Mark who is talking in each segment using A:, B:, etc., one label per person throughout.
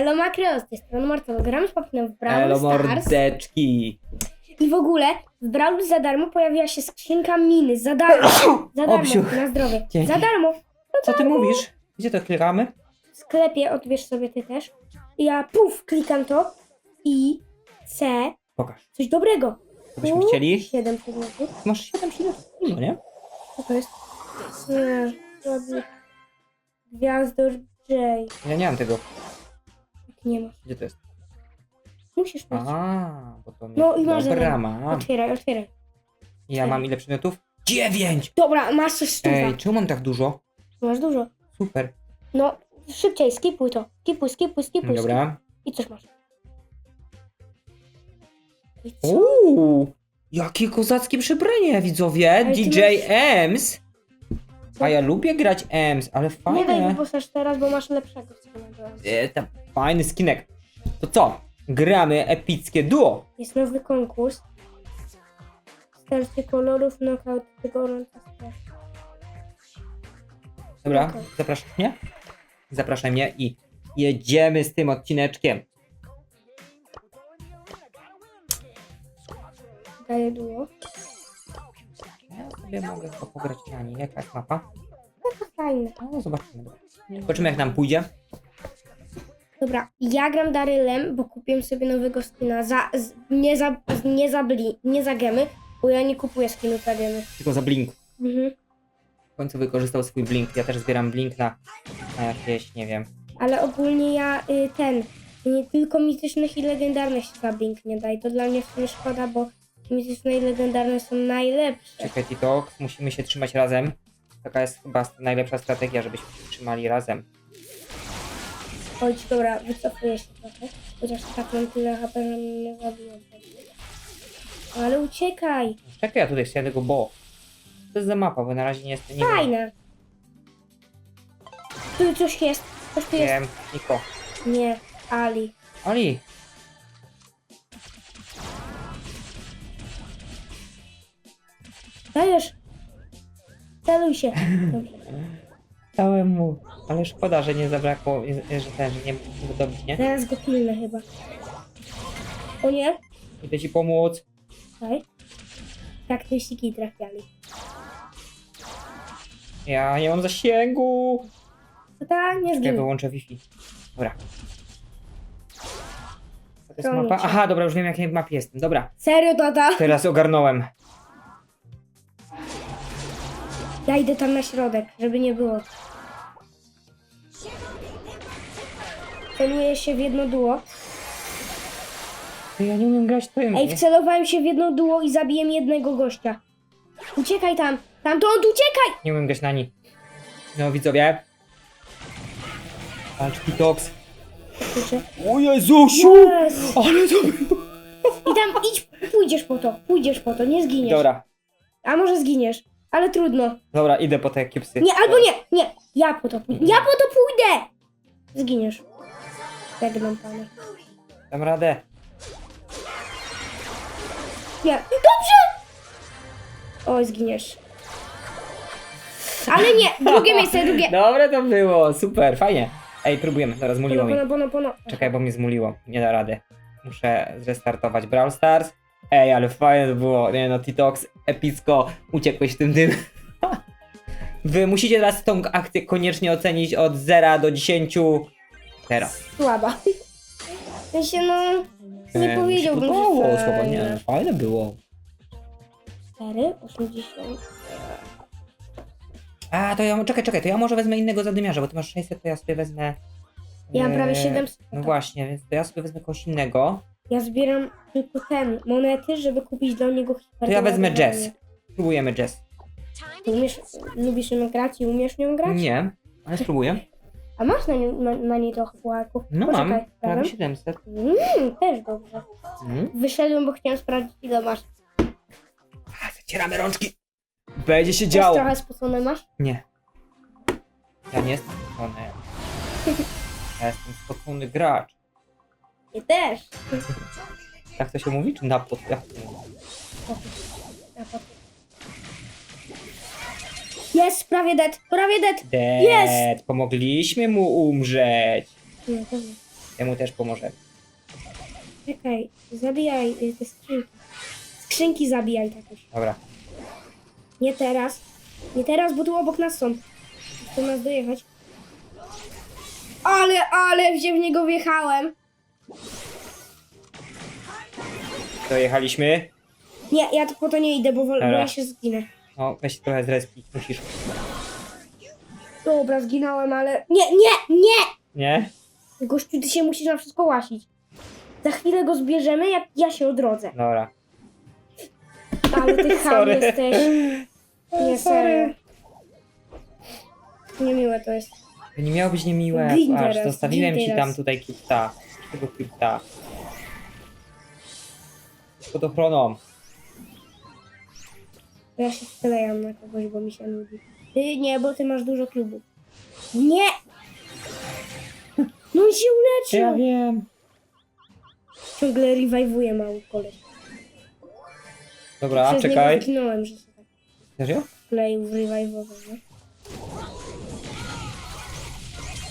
A: Elo Makro, z tej strony Marcelo. Gramy z Papinem w Brawl
B: Elo
A: Stars.
B: mordeczki.
A: I w ogóle w Brawl za darmo pojawiła się skrzynka miny. Za darmo. Za darmo.
B: Obsiuch.
A: Na zdrowie.
B: Dzięki.
A: Za darmo.
B: Co ty mówisz? Gdzie to klikamy?
A: W sklepie odbierz sobie ty też. I ja puf, klikam to. I C.
B: Pokaż.
A: Coś dobrego.
B: Co byśmy chcieli?
A: 7 przedmiotów.
B: Masz 7 przedmiotów, no nie?
A: Co to jest? Nie. Ładnie. Gwiazdor J.
B: Ja nie mam tego.
A: Nie masz.
B: Gdzie to jest?
A: Musisz mieć.
B: A, bo to nie.
A: No i masz
B: Dobra,
A: jeden.
B: mam.
A: Otwieraj, otwieraj.
B: Ja mam ile przedmiotów? 9!
A: Dobra, masz coś stuwa.
B: Ej, czemu mam tak dużo?
A: Masz dużo.
B: Super.
A: No, szybciej, skipuj to. Skipuj, skipuj, skipuj.
B: Dobra.
A: I coś masz. I co?
B: Uuu, jakie kozackie przebranie, widzowie.
A: Ale ty
B: DJ
A: masz-
B: Ems. A ja lubię grać Ems, ale
A: Nie daj
B: fajne.
A: wyposaż teraz, bo masz lepszego skina.
B: E, tam fajny skinek. To co? Gramy epickie duo.
A: Jest nowy konkurs. Starcie kolorów, knockout, gorąca.
B: Dobra,
A: Okej.
B: zapraszasz mnie? Zapraszaj mnie i jedziemy z tym odcineczkiem.
A: Daję duo.
B: Sobie mogę chyba pograć na niej. Jaka jest mapa?
A: To fajne.
B: No, zobaczymy. Zobaczymy jak nam pójdzie.
A: Dobra, ja gram Darylem, bo kupiłem sobie nowego skina. Za, z, nie, za, z, nie, za bli, nie za gemy, bo ja nie kupuję skinów za gemy.
B: Tylko za blink.
A: Mhm.
B: W końcu wykorzystał swój blink. Ja też zbieram blink na, na jakieś, nie wiem.
A: Ale ogólnie ja y, ten, nie tylko mitycznych i legendarnych się za blink nie daje. To dla mnie w sumie szkoda, bo mityczne i legendarne są najlepsze.
B: Czekaj, Tito, musimy się trzymać razem. Taka jest chyba najlepsza strategia, żebyśmy się trzymali razem.
A: Chodź, dobra, wycofuję się trochę. Chociaż tak mam tyle HP, że mnie nie zabiją. Ale uciekaj!
B: Czekaj, ja tutaj chciałem tego bo. To jest za mapa, bo na razie nie jest. Nie wiem.
A: Fajne! Tu coś jest. Coś tu jest.
B: Wiem, Niko.
A: Nie, Ali.
B: Ali,
A: Dajesz! Celuj się. Dobrze.
B: dałem mu. Ale szkoda, że nie zabrakło, że ten, że nie mógł dobić, nie?
A: Zaraz go pilnę chyba. O nie?
B: Idę ci pomóc.
A: Daj. Tak, tyściki trafiali.
B: Ja nie mam zasięgu.
A: To ta nie
B: Ja
A: zginie.
B: wyłączę Wi-Fi. Dobra. To jest
A: Chronię
B: mapa.
A: cię.
B: Aha, dobra, już wiem jakiej mapie jestem. Dobra,
A: Serio, tata?
B: teraz ogarnąłem.
A: Ja idę tam na środek, żeby nie było. Celuję się w jedno duo.
B: Ja nie umiem grać tym.
A: Ej, wcelowałem się w jedno duo i zabiję jednego gościa. Uciekaj tam! Tamtąd uciekaj!
B: Nie umiem grać na ni. No widzowie. Walcz Pitox.
A: Kurczę.
B: O Jezusiu!
A: Yes.
B: Ale to było.
A: I tam idź, pójdziesz po to, pójdziesz po to, nie zginiesz.
B: Dobra,
A: A może zginiesz, ale trudno.
B: dobra, idę po te kipsy.
A: Nie, albo nie, nie, ja po to pójdę. Ja po to pójdę! Zginiesz. Żegnam pana.
B: Dam radę.
A: Nie, dobrze! Oj, zginiesz. Ale nie, drugie miejsce, drugie.
B: Dobre to było, super, fajnie. Ej, próbujemy, teraz zmuliło
A: Pono,
B: mi.
A: pono, pono, pono.
B: Czekaj, bo mnie zmuliło. Nie da rady. Muszę zrestartować Brawl Stars. Ej, ale fajne to było. Nie no, Titox, epicko, uciekłeś tym tym. Wy musicie teraz tą akcję koniecznie ocenić od 0 do 10. Teraz.
A: Słaba. W sensie, no, nie powiedziałbym,
B: mi się podobało,
A: że
B: słowo,
A: fajne.
B: nie, fajne było.
A: 4, 80.
B: A, to ja, czekaj, czekaj, to ja może wezmę innego zadymiarza, bo ty masz 600, to ja sobie wezmę...
A: Ja mam prawie
B: eee,
A: 700.
B: No właśnie, więc to ja sobie wezmę kogoś innego.
A: Ja zbieram tylko ten, monety, żeby kupić dla niego hiper.
B: To ja wezmę Jess. Spróbujemy Jess.
A: Ty umiesz, lubisz nią grać i umiesz nią grać?
B: Nie, ale spróbuję.
A: A masz na, na, na niej trochę pułaków?
B: No mam, prawie
A: razem?
B: 700.
A: Mm, też dobrze.
B: Mm.
A: Wyszedłem, bo chciałem sprawdzić ile masz.
B: A, zacieramy rączki. Będzie się
A: Też
B: działo.
A: trochę spocone masz?
B: Nie. Ja nie jestem spocony. Ja jestem spocony gracz.
A: I też.
B: Tak to się mówi? Czy na pod... Jak to mówi?
A: Ja Jest, prawie dead, prawie dead.
B: Dead,
A: Jest!
B: pomogliśmy mu umrzeć.
A: Nie, nie.
B: Jemu też pomożemy.
A: Czekaj, zabijaj y, te skrzynki. Skrzynki zabijaj takoś.
B: Dobra.
A: Nie teraz. Nie teraz, bo tu obok nas są. Chcą nas dojechać. Ale, ale gdzie w niego wjechałem.
B: Dojechaliśmy.
A: Nie, ja po to nie idę, bo, wol- bo
B: Dobra.
A: ja się zginę.
B: No, weź się trochę zrespić, musisz.
A: Dobra, zginąłem, ale... Nie, nie, nie!
B: Nie?
A: Gościu, ty się musisz na wszystko łasić. Za chwilę go zbierzemy, jak ja się odrodzę.
B: Dobra.
A: Ale ty ham
B: Sorry.
A: jesteś. Nie, serio. Niemiłe to jest.
B: To nie miało być niemiłe.
A: Gin
B: Aż zostawiłem ci tam tutaj krypta. Tego krypta. Pod ochroną.
A: Ja się wklejam na kogoś, bo mi się nudzi. Ty nie, bo ty masz dużo klubów. Nie! No on się uleczył!
B: wiem.
A: Ciągle rewajwuje mały koleś.
B: Dobra,
A: Przez
B: czekaj.
A: niego zginąłem, że się tak
B: Serio?
A: wkleił w rewajwowe, nie?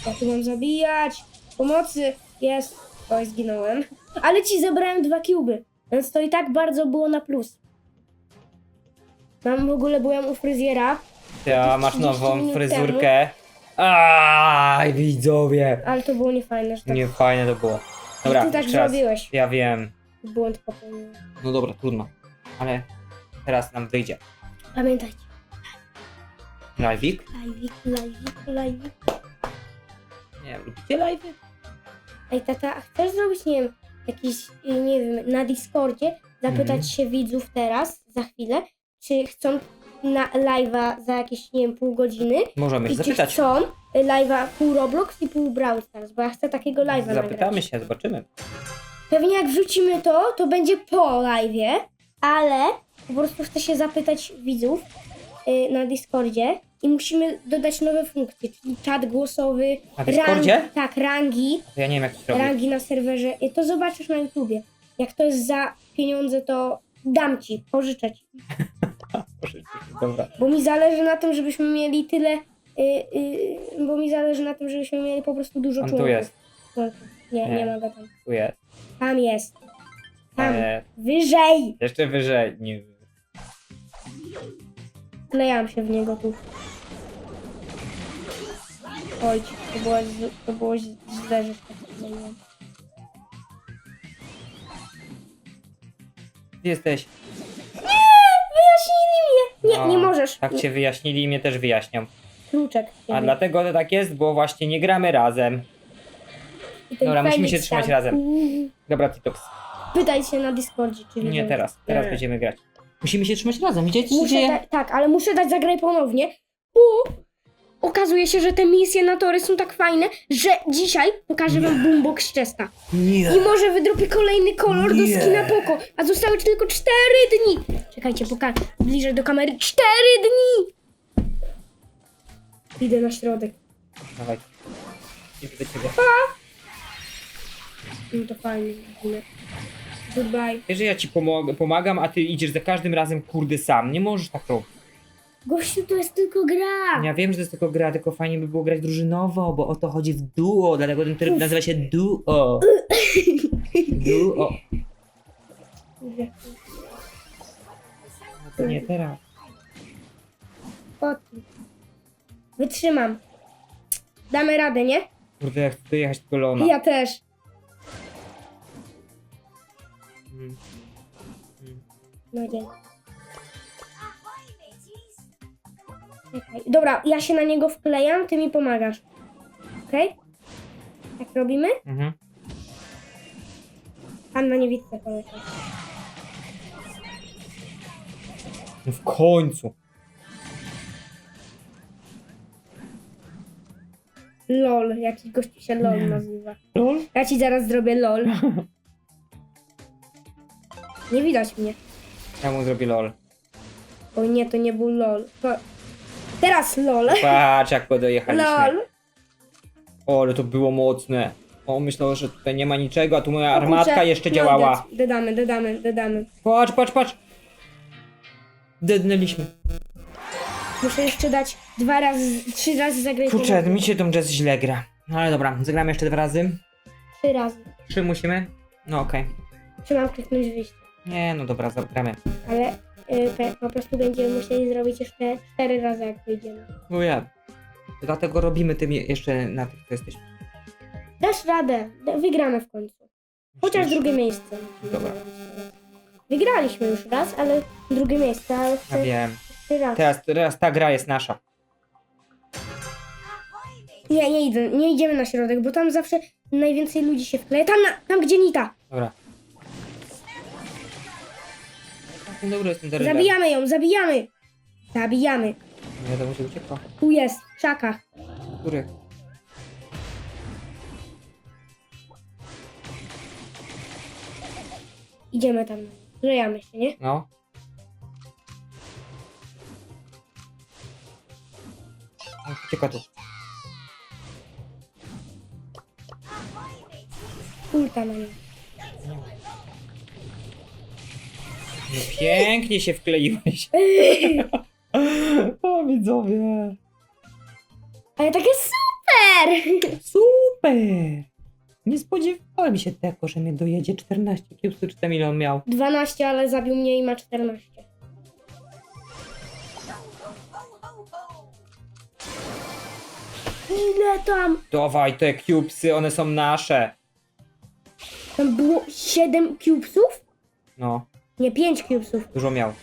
A: Ja tu mam zabijać! Pomocy! Jest! Oj, zginąłem. Ale ci zebrałem dwa kiuby, więc to i tak bardzo było na plus. Mam w ogóle, byłem u fryzjera,
B: Ja masz
A: 30
B: nową
A: minut
B: fryzurkę. Aj, widzowie.
A: ale to było niefajne, że tak.
B: Nie fajne to było. Dobra,
A: ty tak
B: jeszcze raz.
A: zrobiłeś.
B: Ja wiem.
A: Błąd popełniłem.
B: No dobra, trudno. Ale teraz nam wyjdzie.
A: Pamiętajcie.
B: Live'ik?
A: Live'ik, live'ik, live'ik.
B: Nie wiem, lubicie live'y?
A: Ej, tata, a chcesz zrobić, nie wiem, jakiś, y, nie wiem, na Discordzie, zapytać
B: Mhm.
A: się widzów teraz, za chwilę, czy chcą na live'a za jakieś, nie wiem, pół godziny
B: Możemy
A: i czy
B: zapytać.
A: chcą y, live'a pół Roblox i pół Brawl Stars, bo ja chcę takiego live'a
B: Zapytamy
A: nagrać.
B: się, zobaczymy.
A: Pewnie jak wrzucimy to, to będzie po live'ie, ale po prostu chcę się zapytać widzów y, na Discordzie i musimy dodać nowe funkcje, czyli czat głosowy,
B: Na Discordzie?
A: Rangi, tak, rangi,
B: To ja nie wiem jak to zrobić.
A: rangi na serwerze. I To zobaczysz na YouTubie. Jak to jest za pieniądze, to dam ci, pożyczę ci.
B: Dobra.
A: Bo mi zależy na tym, żebyśmy mieli tyle. y, y, bo mi zależy na tym, żebyśmy mieli po prostu dużo
B: On
A: członków.
B: tu jest,
A: Członków. Nie, nie,
B: Nie.
A: ma go tam.
B: tu jest.
A: Tam jest. Tam.
B: E,
A: Wyżej!
B: jeszcze wyżej.
A: Klejam się w niego tu. Oj, to było, to było źle, że tak kleiłem.
B: Gdzie jesteś?
A: Wyjaśnili mnie! Nie, nie możesz.
B: Tak cię wyjaśnili i mnie też wyjaśnią.
A: Kluczek.
B: A dlatego to tak jest, bo właśnie nie gramy razem.
A: I ten
B: Dobra, musimy
A: Felix
B: się trzymać razem.
A: Mm,
B: Dobra, Titox.
A: Pytaj się na Discordzie,
B: Nie teraz. Teraz będziemy grać. Musimy się trzymać razem. Widzicie, co się
A: Muszę
B: dzieje?
A: da- tak, ale muszę dać zagraj ponownie, bo okazuje się, że te misje na tory są tak fajne, że dzisiaj pokażę wam boombox Chesta.
B: Nie.
A: I może wydropię kolejny kolor
B: Nie.
A: do skina Poko, a zostały tylko 4 dni. Czekajcie, pokażę bliżej do kamery. 4 dni! Idę na środek.
B: Dawaj. Idę do ciebie.
A: No to fajnie. widzimy. Goodbye.
B: Wiesz, że ja ci pomogę, pomagam, a ty idziesz za każdym razem kurde sam. Nie możesz tak robić.
A: Gościu, to jest tylko gra.
B: Ja wiem, że to jest tylko gra, tylko fajnie by było grać drużynowo, bo o to chodzi w duo, dlatego ten tryb nazywa się duo. Duo. No to nie teraz.
A: O ty. Wytrzymam. Damy radę, nie?
B: Kurde, ja chcę dojechać do Lona.
A: Ja też.
B: Mm.
A: No. Czekaj. Dobra, ja się na niego wklejam, ty mi pomagasz. Okej? Tak robimy?
B: Mhm.
A: Tam na niewidce poleciał.
B: No w końcu.
A: LOL, jaki gościu się LOL nazywa.
B: LOL?
A: Ja ci zaraz zrobię LOL. Nie widać mnie.
B: Ja mu zrobię LOL.
A: O nie, to nie był LOL. To... Teraz LOL.
B: Patrz jak dojechaliśmy.
A: LOL.
B: O, ale to było mocne. O, myślałem, że tutaj nie ma niczego, a tu moja armatka jeszcze
A: no
B: działała.
A: Dodamy, dodamy, dodamy.
B: Patrz, patrz, patrz. Dednęliśmy.
A: Muszę jeszcze dać dwa razy, trzy razy zagrać.
B: Kurczę, mi się tą jazz źle gra. No ale dobra, zagramy jeszcze dwa razy.
A: trzy razy.
B: Trzy musimy? No okej.
A: Czy mam kliknąć wyjście?
B: Nie, no dobra, zagramy.
A: Ale y, pe- po prostu będziemy musieli zrobić jeszcze cztery razy, jak wyjdziemy.
B: No ja. Dlatego robimy tym je- jeszcze na tych, co jesteśmy.
A: Dasz radę, da- wygramy w końcu. Chociaż drugie miejsce.
B: Dobra.
A: Wygraliśmy już raz, ale drugie miejsce, ale
B: Ja wiem.
A: raz.
B: Teraz, teraz ta gra jest nasza.
A: Nie, nie idę, nie idziemy na środek, bo tam zawsze najwięcej ludzi się wkleja. Tam, na, tam gdzie Nita.
B: Dobra. Całkiem dobry jest ten Daryl.
A: Zabijamy ją, zabijamy. Zabijamy.
B: Nie wiadomo, że uciekła.
A: Tu jest, w krzakach.
B: Który?
A: Idziemy tam. Zrejamy się, nie?
B: No. O, Uciekła tu.
A: Ulta na nią.
B: No pięknie się wkleiłeś. o widzowie.
A: Ale takie super!
B: Super. Nie spodziewałem się tego, że mnie dojedzie 14 kiepsu, czy tam ile on miał.
A: 12, ale zabił mnie i ma 14. Ile tam?
B: Dawaj te cubesy, one są nasze.
A: Tam było 7 cubesów?
B: No,
A: Nie, 5 cubesów.
B: dużo miał.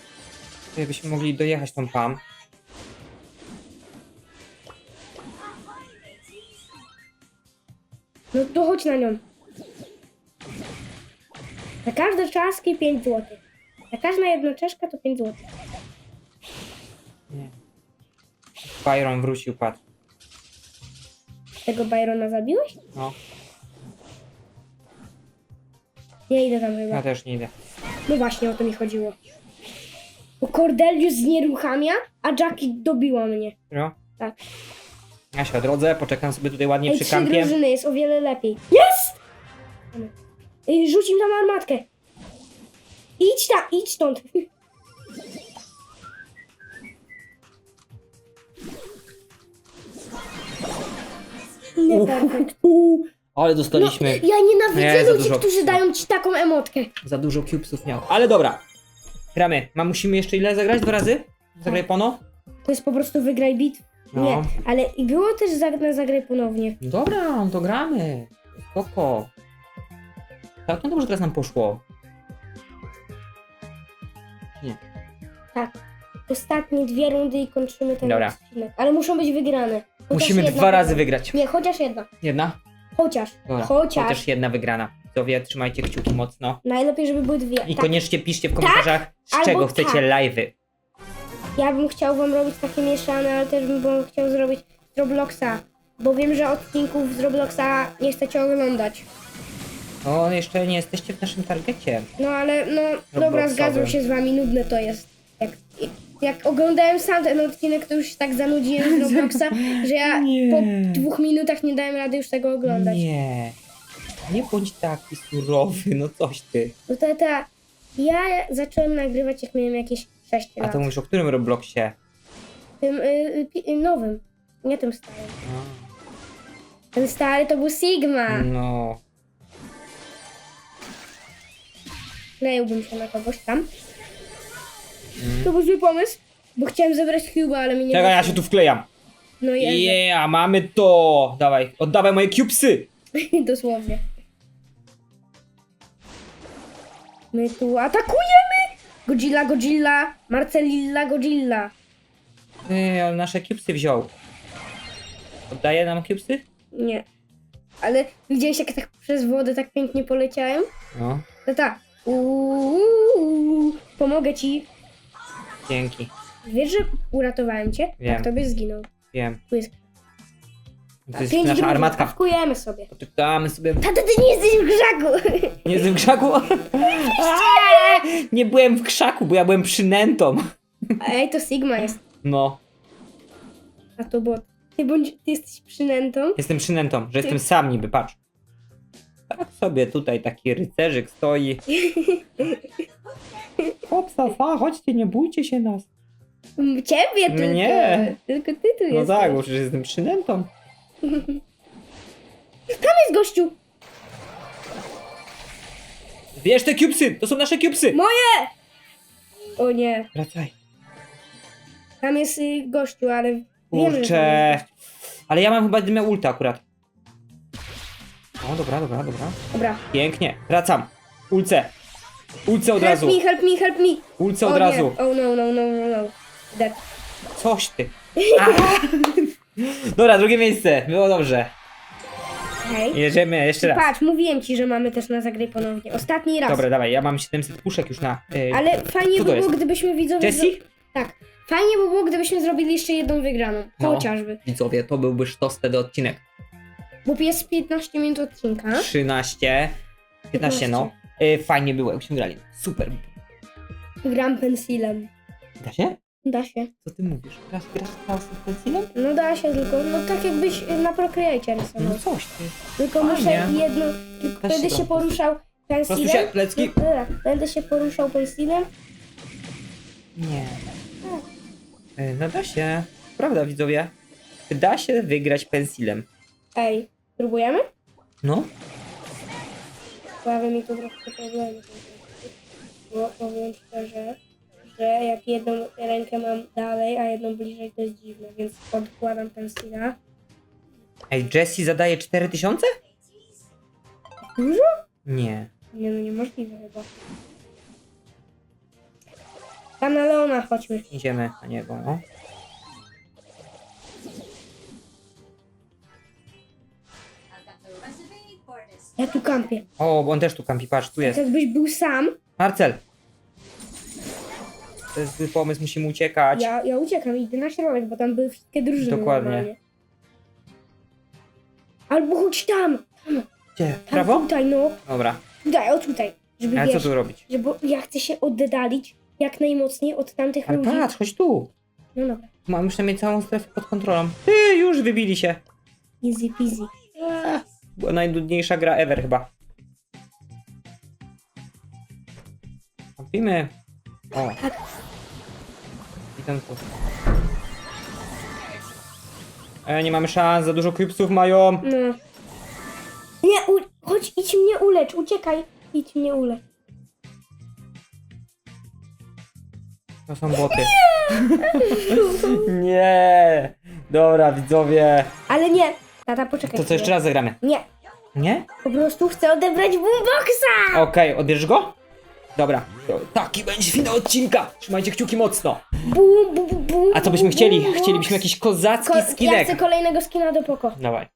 B: Byśmy mogli dojechać tą pam.
A: No to chodź na nią. Za każde czaski 5 zł. Za każda jedna czaszka to 5 zł.
B: Nie. Byron wrócił, patrz.
A: Tego Byrona zabiłeś?
B: No,
A: Nie idę tam chyba.
B: ja też nie idę.
A: No właśnie o to mi chodziło. Bo Cordelius znieruchamia, a Jackie dobiła mnie.
B: No.
A: Tak.
B: Ja się odrodzę, poczekam sobie tutaj ładnie
A: Ej,
B: przy
A: trzy
B: kampie.
A: drużyny jest o wiele lepiej. Jest! Ej, Rzuć im tam armatkę. Idź tam, idź stąd. Nie perfekt.
B: Uhu, ale
A: No,
B: dostaliśmy.
A: ja nienawidzę
B: Nie, za
A: ludzi,
B: dużo.
A: którzy dają ci taką emotkę.
B: Za dużo cubesów miał. Ale dobra. Gramy. Ma, musimy jeszcze ile zagrać? Dwa razy? Zagraj pono?
A: To jest po prostu wygraj bit.
B: No.
A: Nie, ale i było też zagra, zagraj ponownie.
B: Dobra, no to gramy. Spoko. Całkiem dobrze teraz nam poszło.
A: Tak. Ostatnie dwie rundy i kończymy ten
B: Dobra.
A: odcinek. Ale muszą być wygrane. Chociaż
B: Musimy
A: jedna
B: dwa razy wygrać.
A: Nie, chociaż jedna.
B: Jedna?
A: Chociaż.
B: Dobra.
A: Chociaż.
B: Chociaż jedna wygrana. Widzowie, trzymajcie kciuki mocno.
A: Najlepiej, żeby były dwie.
B: I
A: Tak.
B: koniecznie piszcie w komentarzach, z
A: albo
B: czego
A: tak.
B: chcecie live'y.
A: Ja bym chciał wam robić takie mieszane, ale też bym wam chciał zrobić z Robloxa. Bo wiem, że odcinków z Robloxa nie chcecie oglądać.
B: No, jeszcze nie jesteście w naszym targecie.
A: No ale no, dobra,
B: Robloxowym.
A: zgadzam się z wami, nudne to jest. Jak, jak oglądałem sam ten odcinek, to już się tak zanudziłem z Robloxa, że ja
B: Nie.
A: po dwóch minutach nie dałem rady już tego oglądać.
B: Nie. Nie bądź taki surowy, no coś ty.
A: No tata, ja zacząłem nagrywać jak miałem jakieś 6
B: A
A: lat.
B: to mówisz o którym Robloxie?
A: Tym y, y, pi- y, nowym, nie tym starym. Ten stary to był Sigma.
B: No.
A: Kleiłbym się na kogoś tam. To był zły pomysł, bo chciałem zebrać Cuba, ale mi nie
B: Czekaj, ja się tu wklejam.
A: No jest,
B: Yeah, mamy to! Dawaj, oddawaj moje cubesy!
A: dosłownie. My tu atakujemy! Godzilla, Godzilla, Marcelilla, Godzilla.
B: Ty, ale nasze cubesy wziął. Oddaje nam cubesy?
A: Nie. Ale widziałeś jak tak przez wodę tak pięknie poleciałem?
B: No,
A: Tata, uuu, pomogę ci.
B: Dzięki.
A: Wiesz, że uratowałem cię?
B: Wiem.
A: Tak, to byś zginął.
B: Wiem.
A: Jest
B: To jest
A: pięć
B: nasza armatka.
A: Atakujemy sobie.
B: Potykamy sobie.
A: Tata, ty nie jesteś w grzaku!
B: Nie jestem w krzaku? Aaa! Nie byłem w krzaku, bo ja byłem przynętą.
A: Ej, to Sigma jest.
B: No,
A: A to bot. Ty, bądź, ty jesteś przynętą.
B: jestem przynętą, że jestem sam niby, patrz. Tak sobie tutaj taki rycerzyk stoi. Hopsa, fa, chodźcie, nie bójcie się nas.
A: Ciebie tylko.
B: Mnie?
A: Tylko ty tu
B: No
A: jesteś.
B: tak, bo przecież jestem przynętą.
A: Tam jest gościu.
B: Bierz te cubesy! To są nasze cubesy!
A: Moje! O nie,
B: Wracaj.
A: tam jest y, gościu, ale wiemy, że tam
B: Kurczę.
A: jest gościu.
B: Ale ja mam chyba dymę ulta akurat. O, dobra, dobra, dobra.
A: Dobra.
B: Pięknie. Wracam. Ulce. Ulce od
A: Help
B: razu.
A: me, help me, help me.
B: Ulce
A: o
B: od razu.
A: Nie. Oh no, no, no, no, no. Dead.
B: Coś ty. A! Dobra, drugie miejsce. Było dobrze.
A: Hej.
B: Jedziemy jeszcze raz.
A: Patrz, mówiłem ci, że mamy też na zagraj ponownie. Ostatni raz.
B: Dobra, dawaj, ja mam 700 puszek już na. Yy,
A: Ale fajnie
B: Co
A: by
B: to
A: było,
B: jest?
A: gdybyśmy widzowie...
B: Jessie?
A: zro- Tak. Fajnie by było, gdybyśmy zrobili jeszcze jedną wygraną.
B: No.
A: Chociażby.
B: Widzowie, to byłby sztos wtedy odcinek.
A: Bo jest 15 minut odcinka.
B: 13. 15, no. Yy, fajnie było, jakbyśmy grali. Super.
A: Gram pensilem.
B: Da się?
A: Da się.
B: Co ty mówisz? Grasz, grasz teraz z pensilem?
A: No da się, tylko no tak jakbyś y, na Procreate rysował.
B: No coś ty.
A: Tylko
B: fajnie.
A: muszę jedno...
B: Da
A: Będę
B: się
A: się poruszał
B: Prostuj się,
A: pensilem.
B: plecki.
A: No, dobra, Będę się poruszał pensilem.
B: Nie. Yy, No da się. Prawda, widzowie? Da się wygrać pensilem.
A: Ej, próbujemy?
B: No.
A: Sprawia mi to troszkę problemy. Bo powiem szczerze, że jak jedną rękę mam dalej, a jedną bliżej, to jest dziwne, więc odkładam pensila.
B: Ej, Jessie zadaje 4000?
A: Dużo?
B: Nie.
A: Nie no, niemożliwe chyba. Tam na Leona chodźmy.
B: Idziemy na niego, no.
A: Ja tu kampię.
B: O, bo on też tu kampi, patrz, tu jest.
A: jakbyś był sam,
B: Marcel! To jest zły pomysł, musimy uciekać.
A: ja, ja uciekam, idę na środek, bo tam były wszystkie drużyny
B: Dokładnie.
A: normalnie. Albo chodź tam!
B: Gdzie?
A: Tam
B: Prawo?
A: tutaj, no.
B: Dobra.
A: Tutaj, o tutaj. Żeby
B: Ale co
A: wiesz,
B: tu robić?
A: że bo ja chcę się oddalić jak najmocniej od tamtych
B: Ale
A: ludzi.
B: patrz, chodź tu.
A: No dobra.
B: Mamy przynajmniej całą strefę pod kontrolą. Ty, już wybili się.
A: Easy peasy.
B: Była najnudniejsza gra ever chyba. Kampimy. O. Witam tu. E, nie mamy szans, za dużo creepsów mają.
A: No. Nie, u... chodź, idź mnie ulecz, uciekaj. Idź mnie ulecz.
B: To są boty. nie. Dobra, widzowie.
A: Ale nie. Tata, poczekaj.
B: To co, jeszcze raz zagramy?
A: Nie,
B: Nie?
A: po prostu chcę odebrać boomboxa!
B: Okej, odbierzesz go? Dobra. To taki będzie finał odcinka. Trzymajcie kciuki mocno.
A: Bum, bum, bum,
B: A co byśmy chcieli?
A: boombox.
B: Chcielibyśmy jakiś kozacki
A: Ko- Ja
B: skinek.
A: chcę kolejnego skina do poko.
B: Dawaj.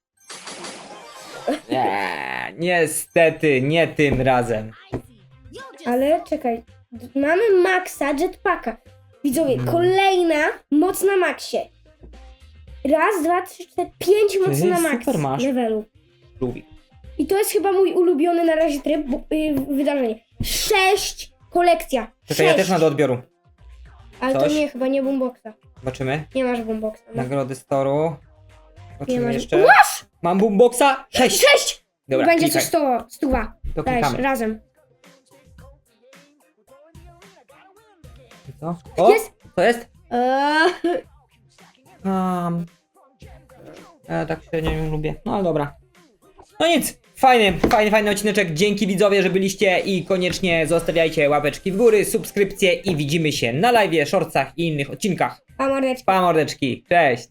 B: Nie, niestety, nie tym razem.
A: Ale czekaj. D- Mamy Maxa Jetpacka. Widzowie,
B: Mm.
A: kolejna moc na Maxie. Raz, dwa, trzy, cztery, pięć mocy na
B: super
A: max
B: masz.
A: levelu.
B: Lubi.
A: I to jest chyba mój ulubiony na razie tryb, bo, y, wydarzenie. Sześć kolekcja.
B: Czekaj, ja
A: Sześć.
B: też mam do odbioru.
A: Ale
B: coś.
A: to nie, chyba nie boomboxa.
B: Zobaczymy.
A: Nie masz boomboxa. No.
B: Nagrody storu.
A: Nie
B: Zobaczymy
A: masz.
B: jeszcze.
A: Masz!
B: Mam boomboxa? Sześć!
A: Sześć!
B: Dobra,
A: Będzie
B: klikaj.
A: coś sto, stuwa.
B: To
A: Dajesz,
B: klikamy.
A: razem.
B: I Co? O,
A: Jest!
B: to jest?
A: Eee,
B: Um, ja tak średnio ją lubię. No ale dobra. No nic. Fajny, fajny, fajny odcineczek. Dzięki widzowie, że byliście i koniecznie zostawiajcie łapeczki w góry, subskrypcje i widzimy się na live, shortsach i innych odcinkach.
A: a mordeczki.
B: Pa mordeczki, cześć!